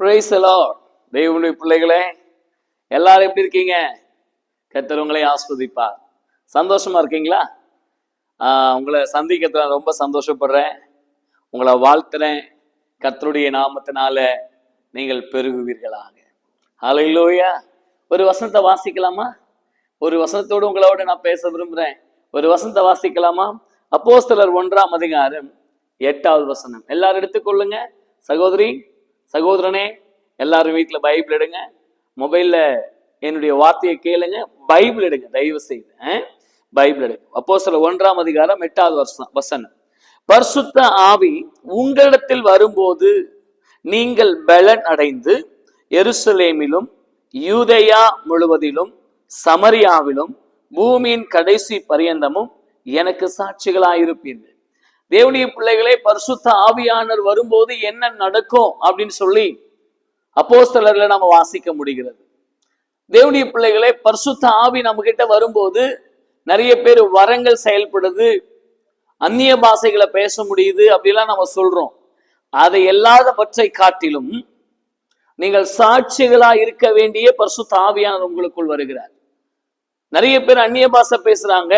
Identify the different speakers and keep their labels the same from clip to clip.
Speaker 1: Price தெய்வனுடைய பிள்ளைகளே எல்லாரும் எப்படி இருக்கீங்க? கத்தர் உங்களை ஆஸ்வதிப்பார். சந்தோஷமா இருக்கீங்களா? உங்களை சந்திக்கிறதுல நான் ரொம்ப சந்தோஷப்படுறேன். உங்களை வாழ்த்துறேன். கத்தருடைய நாமத்தினால நீங்கள் பெருகுவீர்களாக. ஹalleluya ஒரு வசனத்தை வாசிக்கலாமா? ஒரு வசனத்தோடு உங்களோட நான் பேச விரும்புகிறேன் ஒரு வசனத்தை வாசிக்கலாமா? அப்போஸ்தலர் ஒன்றாம் அதிகாரம் எட்டாவது வசனம். எல்லாரும் எடுத்துக்கொள்ளுங்க. சகோதரி சகோதரனே எல்லாரும் வீட்டில் பைபிள் எடுங்க. மொபைலில் என்னுடைய வார்த்தையை கேளுங்க. பைபிள் எடுங்க தயவு செய்து பைபிள் எடுங்க. அப்போஸ்தலர் ஒன்றாம் அதிகாரம் எட்டாவது வருஷம் வசனம். பர்சுத்த ஆவி உங்களிடத்தில் வரும்போது நீங்கள் பலன் அடைந்து எருசலேமிலும் யூதையா முழுவதிலும் சமரியாவிலும் பூமியின் கடைசி பரியந்தமும் எனக்கு சாட்சிகளாயிருப்பீர்கள். தேவனுடைய பிள்ளைகளே பரிசுத்த ஆவியானர் வரும்போது என்ன நடக்கும் அப்படின்னு சொல்லி அப்போஸ்தலர்ல நம்ம வாசிக்க முடிகிறது. தேவனுடைய பிள்ளைகளே பரிசுத்த ஆவி நம்ம கிட்ட வரும்போது நிறைய பேர் வரங்கள் செயல்படுது அந்நிய பாஷைகளை பேச முடியுது அப்படிலாம் நம்ம சொல்றோம். அதை எல்லாதவற்றை காட்டிலும் நீங்கள் சாட்சிகளா இருக்க வேண்டிய பரிசுத்த ஆவியானவர் உங்களுக்குள் வருகிறார். நிறைய பேர் அந்நிய பாஷை பேசுறாங்க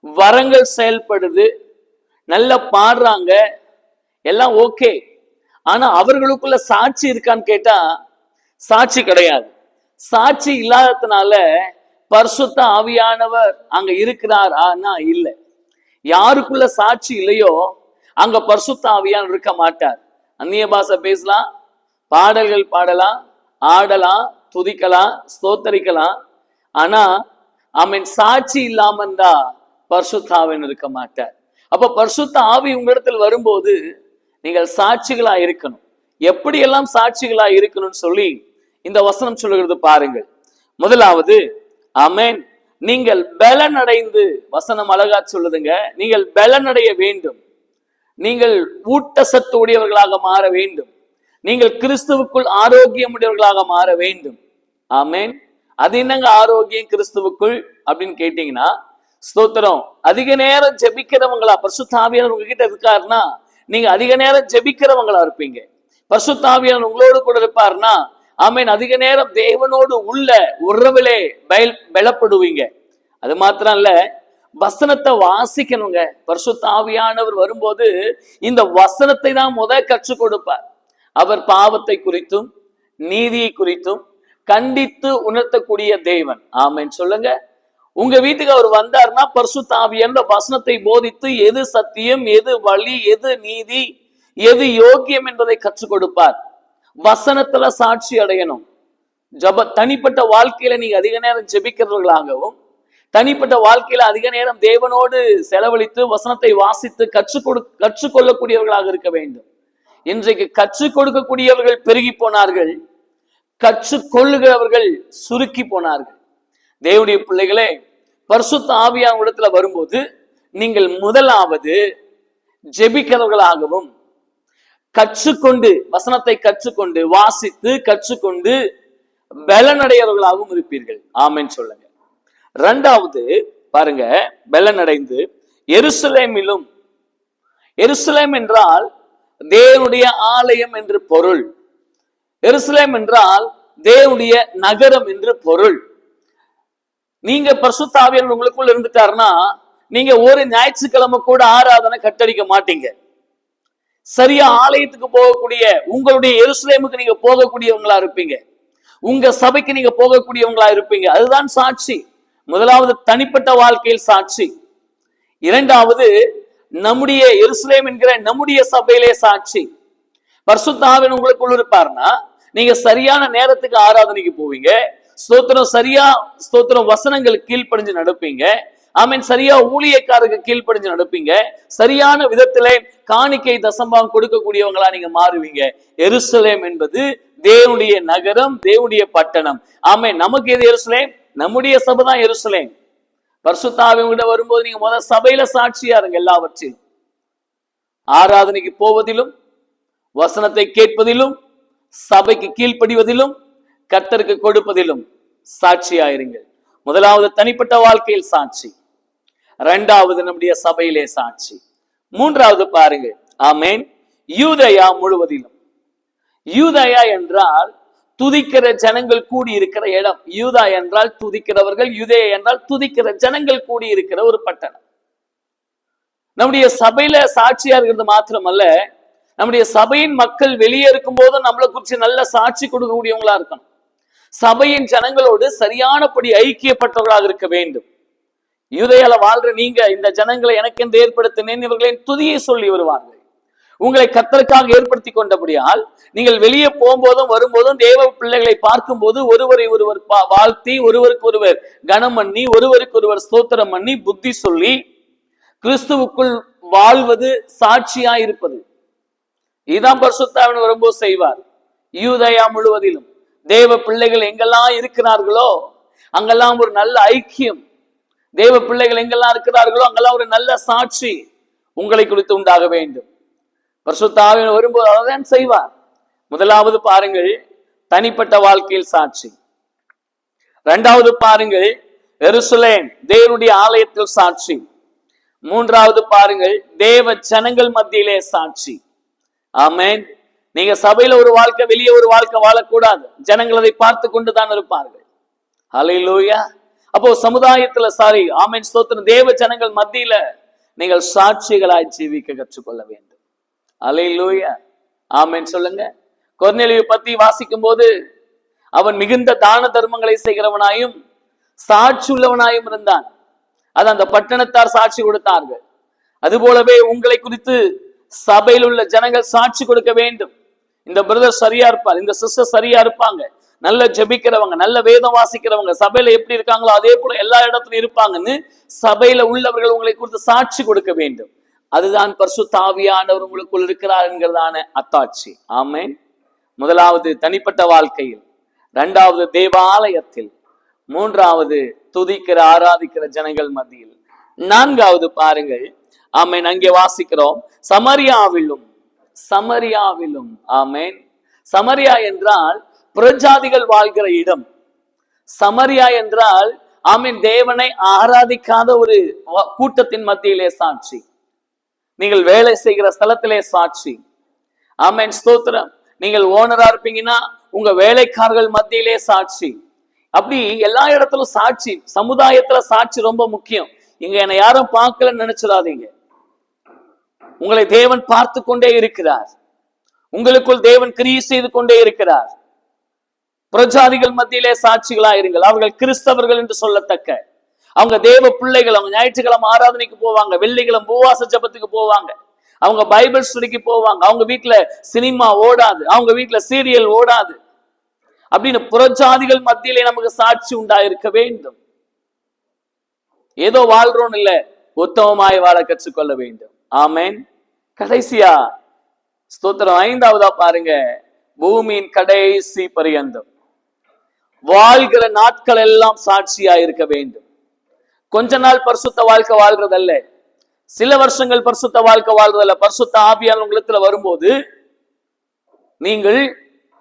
Speaker 1: வரங்கள் செயல்படுது நல்லா பாடுறாங்க. எல்லாம் ஓகே. ஆனா அவர்களுக்குள்ள சாட்சி இருக்கான்னு கேட்டா சாட்சி கிடையாது. சாட்சி இல்லாததுனால பரிசுத்த ஆவியானவர் அங்க இருக்கிறார் ஆனா இல்லை. யாருக்குள்ள சாட்சி இல்லையோ அங்க பரிசுத்த ஆவியானவர் இருக்க மாட்டார். அந்நிய பாஷை பேசலாம் பாடல்கள் பாடலாம் ஆடலாம் துதிக்கலாம் ஸ்தோத்தரிக்கலாம். ஆனா அவன் சாட்சி இல்லாம இருந்தா பரிசுத்தாவின் இருக்க மாட்டார். அப்ப பரிசுத்த ஆவி உங்களிடத்தில் வரும்போது நீங்கள் சாட்சிகளா இருக்கணும். எப்படியெல்லாம் சாட்சிகளா இருக்கணும்னு சொல்லி இந்த வசனம் சொல்லுகிறது பாருங்கள். முதலாவது அமேன் நீங்கள் பலன் அடைந்து வசனம் அழகா சொல்லுதுங்க. நீங்கள் பலன் அடைய வேண்டும். நீங்கள் ஊட்டசத்து உடையவர்களாக மாற வேண்டும். நீங்கள் கிறிஸ்துவுக்குள் ஆரோக்கியம் உடையவர்களாக மாற வேண்டும். ஆமேன். அது என்னங்க ஆரோக்கியம் கிறிஸ்துவுக்குள் அப்படின்னு கேட்டீங்கன்னா ஸ்தோத்திரம். அதிக நேரம் ஜெபிக்கிறவங்களா? பரிசுத்தாவியானவர் உங்ககிட்ட இருக்காருன்னா நீங்க அதிக நேரம் ஜெபிக்கிறவங்களா இருப்பீங்க. பரிசுத்தாவியானவர் உங்களோடு கூட இருப்பாருன்னா ஆமீன் அதிக நேரம் தேவனோடு உள்ள உறவிலே பயல் பலப்படுவீங்க. அது மாத்திரம் இல்ல வசனத்தை வாசிக்கணுங்க. பரிசுத்தாவியானவர் வரும்போது இந்த வசனத்தை தான் முத கற்றுக் கொடுப்பார். அவர் பாவத்தை குறித்தும் நீதியை குறித்தும் கண்டித்து உணர்த்தக்கூடிய தேவன். ஆமென் சொல்லுங்க. உங்க வீட்டுக்கு அவர் வந்தாருன்னா பரிசுத்த ஆவியான வசனத்தை போதித்து எது சத்தியம் எது வழி எது நீதி எது யோக்கியம் என்பதை கற்றுக் கொடுப்பார். வசனத்துல சாட்சி அடையணும். ஜப தனிப்பட்ட வாழ்க்கையில நீங்க அதிக நேரம் ஜெபிக்கிறவர்களாகவும் தனிப்பட்ட வாழ்க்கையில அதிக நேரம் தேவனோடு செலவழித்து வசனத்தை வாசித்து கற்றுக் கொடு கற்றுக்கொள்ளக்கூடியவர்களாக இருக்க வேண்டும். இன்றைக்கு கற்றுக் கொடுக்கக்கூடியவர்கள் பெருகி போனார்கள் கற்றுக்கொள்ளுகிறவர்கள் சுருக்கி போனார்கள். தேவனுடைய பிள்ளைகளே பரிசுத்த ஆவியா இடத்துல வரும்போது நீங்கள் முதலாவது ஜெபிக்கிறவர்களாகவும் கற்றுக்கொண்டு வசனத்தை கற்றுக்கொண்டு வாசித்து கற்றுக்கொண்டு பலனடையவர்களாகவும் இருப்பீர்கள். ஆமென் சொல்லுங்க. ரெண்டாவது பாருங்க பலனடைந்து எருசலேமிலும் எருசலேம் என்றால் தேவனுடைய ஆலயம் என்று பொருள். எருசலேம் என்றால் தேவனுடைய நகரம் என்று பொருள். நீங்க பரிசுத்தாவியர் உங்களுக்குள்ள இருந்துட்டாருன்னா நீங்க ஒரு ஞாயிற்றுக்கிழமை கூட ஆராதனை கட்டடிக்க மாட்டீங்க. சரியா ஆலயத்துக்கு போகக்கூடிய உங்களுடைய எருசலேமுக்கு நீங்க போகக்கூடியவங்களா இருப்பீங்க. உங்க சபைக்கு நீங்க போகக்கூடியவங்களா இருப்பீங்க. அதுதான் சாட்சி. முதலாவது தனிப்பட்ட வாழ்க்கையில் சாட்சி. இரண்டாவது நம்முடைய எருசலேம் என்கிற நம்முடைய சபையிலே சாட்சி. பர்சுத்தாவின் உங்களுக்குள்ள இருப்பார்னா நீங்க சரியான நேரத்துக்கு ஆராதனைக்கு போவீங்க. ஸ்தோத்திரம் சரியா ஸ்தோத்திரம் வசனங்கள் கீழ்ப்படிஞ்சு நடப்பீங்க. ஆமீன் சரியா ஊழியக்காரருக்கு கீழ்ப்படிஞ்சு நடப்பீங்க. சரியான விதத்திலே காணிக்கை தசம்பாகம் கொடுக்கக்கூடியவங்களா நீங்க மாறுவீங்க. எருசலேம் என்பது தேவனுடைய நகரம் தேவனுடைய பட்டணம். ஆமே நமக்கு எது எருசலேம்? நம்முடைய சபை தான் எருசலேம். பரிசுத்தாவிட வரும்போது நீங்க முதல் சபையில சாட்சியா இருங்க எல்லாவற்றிலும். ஆராதனைக்கு போவதிலும் வசனத்தை கேட்பதிலும் சபைக்கு கீழ்ப்படிவதிலும் கர்த்தருக்கு கொடுப்பதிலும் சாட்சியாயிருங்கள். முதலாவது தனிப்பட்ட வாழ்க்கையில் சாட்சி. இரண்டாவது நம்முடைய சபையிலே சாட்சி. மூன்றாவது பாருங்கள். ஆமேன். யூதயா முழுவதிலும். யூதயா என்றால் துதிக்கிற ஜனங்கள் கூடி இருக்கிற இடம். யூதா என்றால் துதிக்கிறவர்கள் யூதயா என்றால் துதிக்கிற ஜனங்கள் கூடி இருக்கிற ஒரு பட்டணம். நம்முடைய சபையில சாட்சியா இருக்கிறது மாத்திரமல்ல நம்முடைய சபையின் மக்கள் வெளியே இருக்கும் போதும் நம்மளை குறிச்சு நல்ல சாட்சி கொடுக்கக்கூடியவங்களா இருக்கணும். சபையின் ஜனங்களோடு சரியானபடி ஐக்கியப்பட்டவர்களாக இருக்க வேண்டும். யூதையால வாழ்ற நீங்க இந்த ஜனங்களை எனக்கென்று ஏற்படுத்தினேன் இவர்களின் துதியை சொல்லி வருவார்கள். உங்களை கத்தலுக்காக ஏற்படுத்தி கொண்டபடியால் நீங்கள் வெளியே போகும்போதும் வரும்போதும் தேவ பிள்ளைகளை பார்க்கும் போது ஒருவரை ஒருவர் பா- வாழ்த்தி ஒருவருக்கு ஒருவர் கனம் பண்ணி ஒருவருக்கு ஒருவர் ஸ்தோத்திரம் பண்ணி புத்தி சொல்லி கிறிஸ்துவுக்குள் வாழ்வது சாட்சியா இருப்பது இதுதான் பரிசுத்தாவின் வரும்போது செய்வார். யூதயா முழுவதிலும். தேவ பிள்ளைகள் எங்கெல்லாம் இருக்கிறார்களோ அங்கெல்லாம் ஒரு நல்ல ஐக்கியம். தேவ பிள்ளைகள் எங்கெல்லாம் இருக்கிறார்களோ அங்கெல்லாம் ஒரு நல்ல சாட்சி உங்களை குறித்து உண்டாக வேண்டும். பரிசுத்தாவின் வரும்போது அதான் செய்வார். முதலாவது பாருங்கள் தனிப்பட்ட வாழ்க்கையில் சாட்சி. இரண்டாவது பாருங்கள் எருசலேம் தேவனுடைய ஆலயத்தில் சாட்சி. மூன்றாவது பாருங்கள் தேவ ஜனங்கள் மத்தியிலே சாட்சி. ஆமேன். நீங்க சபையில ஒரு வாழ்க்கை வெளியே ஒரு வாழ்க்கை வாழக்கூடாது. ஜனங்கள் அதை பார்த்து கொண்டு தான் இருப்பார்கள். அலையிலூயா அப்போ சமுதாயத்துல சாரி ஆமென் ஸ்தோத்திரம். தேவ ஜனங்கள் மத்தியில நீங்கள் சாட்சிகளாய் ஜீவிக்க கற்றுக்கொள்ள வேண்டும். அலையிலூயா ஆமென் சொல்லுங்க. கொர்நெலியை பத்தி வாசிக்கும் போது அவன் மிகுந்த தான தர்மங்களை செய்கிறவனாயும் சாட்சி உள்ளவனாயும் இருந்தான். அது அந்த பட்டணத்தார் சாட்சி கொடுத்தார்கள். அதுபோலவே உங்களை குறித்து சபையில் உள்ள ஜனங்கள் சாட்சி கொடுக்க வேண்டும். இந்த பிரதர் சரியா இருப்பார் இந்த சிஸ்டர் சரியா இருப்பாங்க. நல்ல ஜெபிக்கிறவங்க நல்ல வேதம் வாசிக்கிறவங்க சபையில எப்படி இருக்காங்களோ அதே போல எல்லா இடத்துலயும் இருப்பாங்கன்னு சபையில உள்ளவர்கள் உங்களை குறித்து சாட்சி கொடுக்க வேண்டும். அதுதான் பர்சு தாவியானவர் உங்களுக்குள் இருக்கிறார் என்கிறதான அத்தாட்சி. ஆமென். முதலாவது தனிப்பட்ட வாழ்க்கையில் இரண்டாவது தேவாலயத்தில் மூன்றாவது துதிக்கிற ஆராதிக்கிற ஜனங்கள் மத்தியில் நான்காவது பாருங்கள். ஆமேன். அங்கே வாசிக்கிறோம். சமரியாவிலும் சமரியாவிலும் ஆமேன். சமரியா என்றால் புறஜாதிகள் வாழ்கிற இடம். சமரியா என்றால் ஆமீன் தேவனை ஆராதிக்காத ஒரு கூட்டத்தின் மத்தியிலே சாட்சி. நீங்கள் வேலை செய்கிற ஸ்தலத்திலே சாட்சி. ஆமேன் ஸ்தோத்திரம். நீங்கள் ஓனரா இருப்பீங்கன்னா உங்க வேலைக்காரர்கள் மத்தியிலே சாட்சி. அப்படி எல்லா இடத்துல சாட்சி சமுதாயத்துல சாட்சி ரொம்ப முக்கியம். இங்க என்னை யாரும் பார்க்கலன்னு நினைச்சிடாதீங்க. உங்களை தேவன் பார்த்து கொண்டே இருக்கிறார். உங்களுக்குள் தேவன் கிரியை செய்து கொண்டே இருக்கிறார். பிரஜாதிகள் மத்தியிலே சாட்சிகளா இருங்கள் அவர்கள் கிறிஸ்தவர்கள் என்று சொல்லத்தக்க. அவங்க தேவ பிள்ளைகள் அவங்க ஞாயிற்றுக்கிழமை ஆராதனைக்கு போவாங்க வெள்ளிக்கிழமை பூவாச ஜபத்துக்கு போவாங்க. அவங்க பைபிள் ஸ்டடிக்கு போவாங்க. அவங்க வீட்டுல சினிமா ஓடாது. அவங்க வீட்டுல சீரியல் ஓடாது. அப்படின்னு புறஜாதிகள் மத்தியிலே நமக்கு சாட்சி உண்டாயிருக்க வேண்டும். ஏதோ வாழ்றோம் இல்ல உத்தமமாய் வாழ கற்றுக்கொள்ள வேண்டும். ஆமேன். கடைசியா ஸ்தோத்திரம் ஐந்தாவதா பாருங்க பூமியின் கடைசி பரியந்தம். வாழ்கிற நாட்கள் எல்லாம் சாட்சியா இருக்க வேண்டும். கொஞ்ச நாள் பரிசுத்த வாழ்க்கை வாழ்றதல்ல. சில வருஷங்கள் பரிசுத்த வாழ்க்கை வாழ்றதல்ல. பரிசுத்த ஆவியான உங்களத்துல வரும்போது நீங்கள்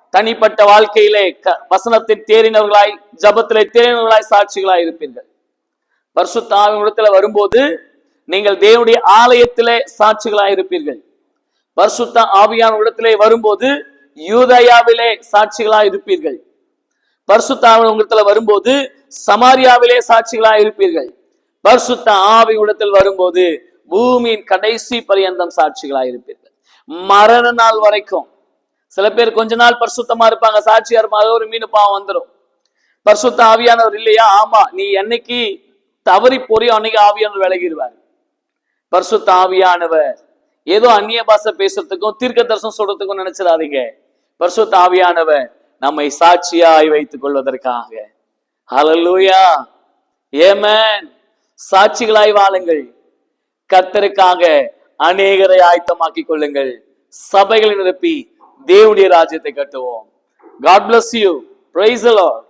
Speaker 1: தனிப்பட்ட வாழ்க்கையிலே க- வசனத்தில் தேறினவர்களாய் ஜபத்திலே தேறினவர்களாய் சாட்சிகளாய் இருப்பீர்கள். பரிசுத்த ஆவியத்துல வரும்போது நீங்கள் தேவனுடைய ஆலயத்திலே சாட்சிகளாய் இருப்பீர்கள் பரிசுத்த ஆவியான இடத்திலே வரும்போது யூதயாவிலே சாட்சிகளாய் இருப்பீர்கள் பர்சுத்த இடத்துல வரும்போது சமாரியாவிலே சாட்சிகளாய் இருப்பீர்கள் பரிசுத்த ஆவி இடத்தில் வரும்போது பூமியின் கடைசி பரியந்தம் சாட்சிகளாய் இருப்பீர்கள் மரண நாள் வரைக்கும். சில பேர் கொஞ்ச நாள் பரிசுத்தமா இருப்பாங்க சாட்சியா இருப்பாங்க ஒரு மீன் பாவம் வந்துடும் பரிசுத்த ஆவியானவர் இல்லையா? ஆமா நீ என்னைக்கு தவறி போறியோ அன்னைக்கு ஆவியானவர் விலகிடுவார். பரிசுத்த தாவியானவர் ஏதோ அந்நிய பாஷை பேசுறதுக்கும் தீர்க்க தரிசனம் சொல்றதுக்கும் நினைச்சிடாதீங்க. பரிசுத்த தாவியானவர் நம்மை சாட்சியாய் வைத்துக் கொள்வதற்காக. ஹலலூயா ஏமேன் சாட்சிகளாய் வாழுங்கள். கத்தருக்காக அநேகரை ஆயத்தமாக்கி கொள்ளுங்கள். சபைகளை நிரப்பி தேவனுடைய ராஜ்யத்தை கட்டுவோம். God bless you praise Lord